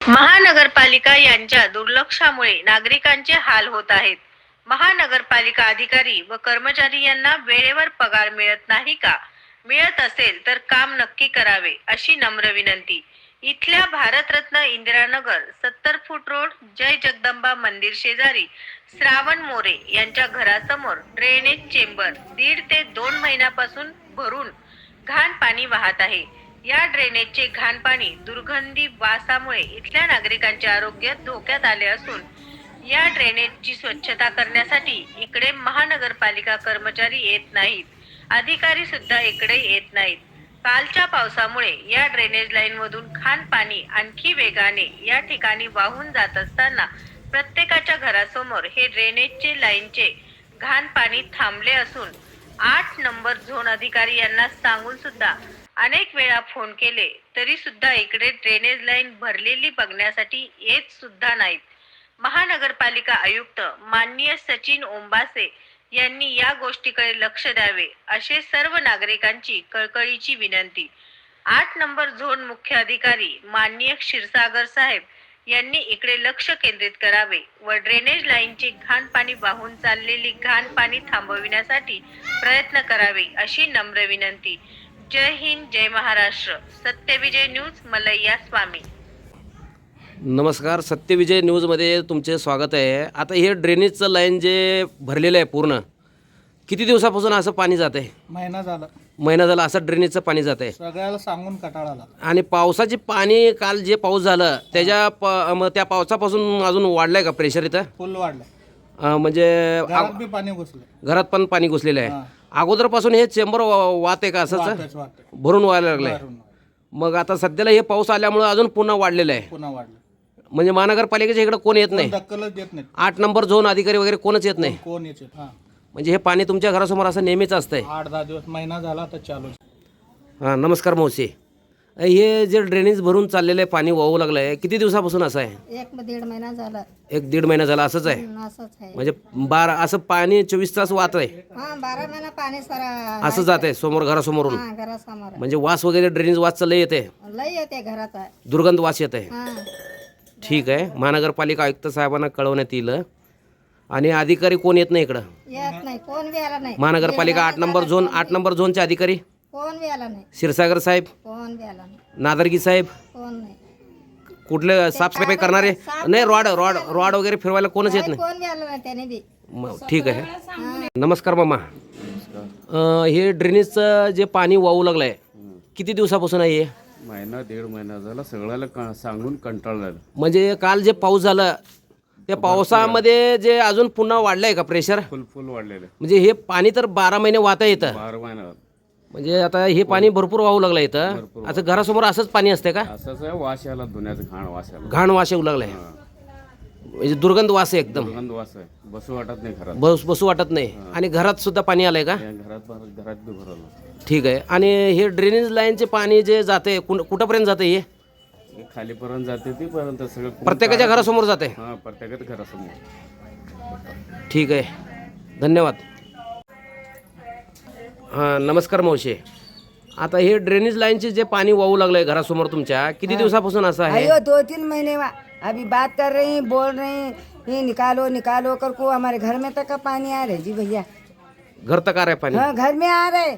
महानगरपालिका यांच्या दुर्लक्षामुळे नागरिकांचे हाल होत आहेत. महानगरपालिका अधिकारी व कर्मचारी यांना वेळेवर पगार मिळत नाही का? मिळत असेल तर काम नक्की करावे अशी नम्र विनंती. इथल्या भारतरत्न इंदिरानगर सत्तर फूट रोड जय जगदंबा मंदिर शेजारी श्रावण मोरे यांच्या घरासमोर ड्रेनेज चेंबर दीड ते दोन महिन्यापासून भरून घाण पाणी वाहत आहे. या ड्रेनेजचे घाण पाणी दुर्गंधी वासामुळे इथल्या नागरिकांचे आरोग्य धोक्यात आले असून या ड्रेनेजची स्वच्छता करण्यासाठी इकडे महानगरपालिका कर्मचारी येत नाहीत. अधिकारी सुद्धा इकडे येत नाहीत. कालच्या पावसामुळे या ड्रेनेज लाईन मधून घाण पाणी आणखी वेगाने या ठिकाणी वाहून जात असताना प्रत्येकाच्या घरासमोर हे ड्रेनेजचे लाईनचे घाण पाणी थांबले असून आठ नंबर झोन अधिकारी यांना सांगून सुद्धा अनेक वेळा फोन केले तरी सुद्धा इकडे ड्रेनेज लाईन भरलेली बघण्यासाठी येत सुद्धा नाहीत. महानगरपालिका आयुक्त माननीय सचिन ओंबासे यांनी या गोष्टीकडे लक्ष द्यावे असे सर्व नागरिकांची कळकळीची विनंती. आठ नंबर झोन मुख्य अधिकारी माननीय क्षीरसागर साहेब यांनी इकडे लक्ष केंद्रित करावे व ड्रेनेज लाईनची घाण पाणी वाहून चाललेली घाण पाणी थांबविण्यासाठी प्रयत्न करावे अशी नम्र विनंती. जय हिंद जय महाराष्ट्र. सत्यविजय न्यूज मलैया स्वामी. नमस्कार सत्यविजय न्यूजमध्ये तुमचे स्वागत आहे. आता हे ड्रेनेजचं लाईन जे भरलेलं आहे पूर्ण किती दिवसापासून असं पाणी जात आहे? महिना झाला. महिना झाला असं ड्रेनेजचं पाणी जात आहे. सगळ्याला सांगून कटाळाला आणि पावसाचे पाणी काल जे पाऊस झालं त्याच्या प त्या पावसापासून अजून वाढलं आहे का प्रेशर इथं? फुल वाढलं अं, म्हणजे घरात बी पाणी घुसलं घरात पण पाणी घुसलेलं आहे. अगोदरपासून हे चेंबर वाहत आहे का असंच वाहतच वाहतच भरून व्हायला लागलं आहे भरून. मग आता सध्याला हे पाऊस आल्यामुळं अजून पुन्हा वाढलेलं आहे. पुन्हा वाढलं. म्हणजे महानगरपालिकेच्या इकडे कोण येत नाही? दक्कलच देत नाही आठ नंबर झोन अधिकारी वगैरे कोणच येत नाही? कोण याचे हा. म्हणजे हे पाणी तुमच्या घरासमोर असं नेहमीच असतंय. आठ दहा दिवस महिना झाला तर चालू हां नमस्कार मावशी हे जे ड्रेनेज भरून चाललेलं आहे पाणी वाहू लागलं आहे किती दिवसापासून असं आहे? एक दीड महिना झाला. एक दीड महिना झाला असंच आहे? हं, असंच आहे. म्हणजे बारा असं पाणी चोवीस तास वाहत आहे? हा बारा महिना पाणी सारा असं जात आहे समोर घरासमोरून? हा घरासमोर. म्हणजे वास वगैरे ड्रेनेज वास लय येते लय येते घरात दुर्गंध वास येत आहे ठीक आहे. महानगरपालिका आयुक्त साहेबांना कळवण्यात येईल. आणि अधिकारी कोण येत नाही इकडं? येत नाही कोण बी आला नाही. महानगरपालिका आठ नंबर झोन आठ नंबर झोनचे अधिकारी? कोण बी आला नाही. क्षीरसागर साहेब? कोण बी आला नाही. नादरगी साहेब? कोण नाही. कुठले साफसफाई करणारे? नाही रॉड रॉड रॉड वगैरे फिरवायला कोणच येत नाही कोण बी आला नाही त्याने बी. मग ठीक आहे. नमस्कार मामा. अं, हे ड्रेनेजचं जे पाणी वाहू लागलं आहे किती दिवसापासून आहे हे? महिना दीड महिना झाला सगळ्याला क- सांगून कंटाळलेलं म्हणजे काल जे पाऊस झालं त्या पावसामध्ये जे अजून पुन्हा वाढलं आहे का प्रेशर फुल फुल वाढलेलं म्हणजे हे पाणी तर बारा महिने वाहता येतं. बारा महिना म्हणजे आता हे पाणी भरपूर वाहू लागलं इथं. असं घरासमोर असंच पाणी असते का? असंच आहे वास याला धुण्याचं घाण वास घाण वास येऊ लागलाय. म्हणजे दुर्गंध वास आहे एकदम. दुर्गंध वास आहे. बसू वाटत नाही घरात. बस बसू वाटत नाही. आणि घरात सुद्धा पाणी आलंय का? या घरात भर- घरात बी भरवलं ठीक आहे. आणि हे ड्रेनेज लाईनचे पाणी जे जाते कुठंपर्यंत जाते हे? हे खालीपर्यंत जाते ती पर्यंत सगळं कोण प्रत्येकाच्या घरासमोर जाते हा प्रत्येकाच्या घरासमोर. ठीक आहे. धन्यवाद. हां नमस्कार मावशी. आता हे ड्रेनेज लाईनचे जे पाणी वाहू लागलंय घरासमोर तुमच्या किती दिवसापासून असं आहे? अयो दो तीन महीने हुआ अभी बात कर रही हैं, बोल रहे हैं ये निकालो निकालो कर को हमारे घर में तक का पानी आ रहा है जी भैया। घर तक आ रहा है पाणी हाँ घर में आ रहे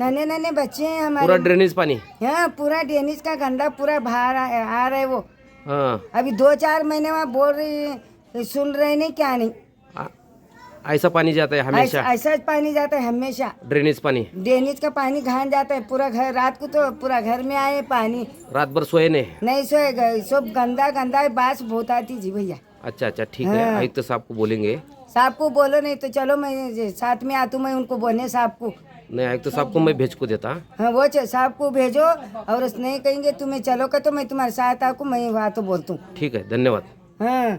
नन्हे नन्हे बच्चे हैं पूरा हमारे ड्रेनेज पाणी हाँ पूरा डेनिस का गंदा पूरा बाहर आ, आ रहा है वो। हां। अभी दो चार महीने वहाँ बोल रही हैं, सुन रहे नहीं क्या नहीं। ऐसा पानी जाता है हमेशा। ऐसा पानी जाता है हमेशा। ड्रेनेज पानी। ड्रेनेज का पानी घान जाता है पूरा घर। रात को तो पूरा घर में आए पानी। रात भर सोए नहीं। नहीं सोएगा सब गंदा गंदा बास बहुत आती जी भैया। अच्छा अच्छा ठीक है। हाँ। आयुक्त साहब को बोलेंगे। साहब को बोलो नहीं तो चलो मैं साथ में आतू मैं उनको बोलने साहब को। नहीं आयुक्त साहब को मैं भेज को देता। हाँ वो साहब को भेजो और नहीं कहेंगे तुम्हें चलो का तो मैं तुम्हारे साथ आकू मैं वहाँ तो बोलता हूँ। ठीक है धन्यवाद। हाँ।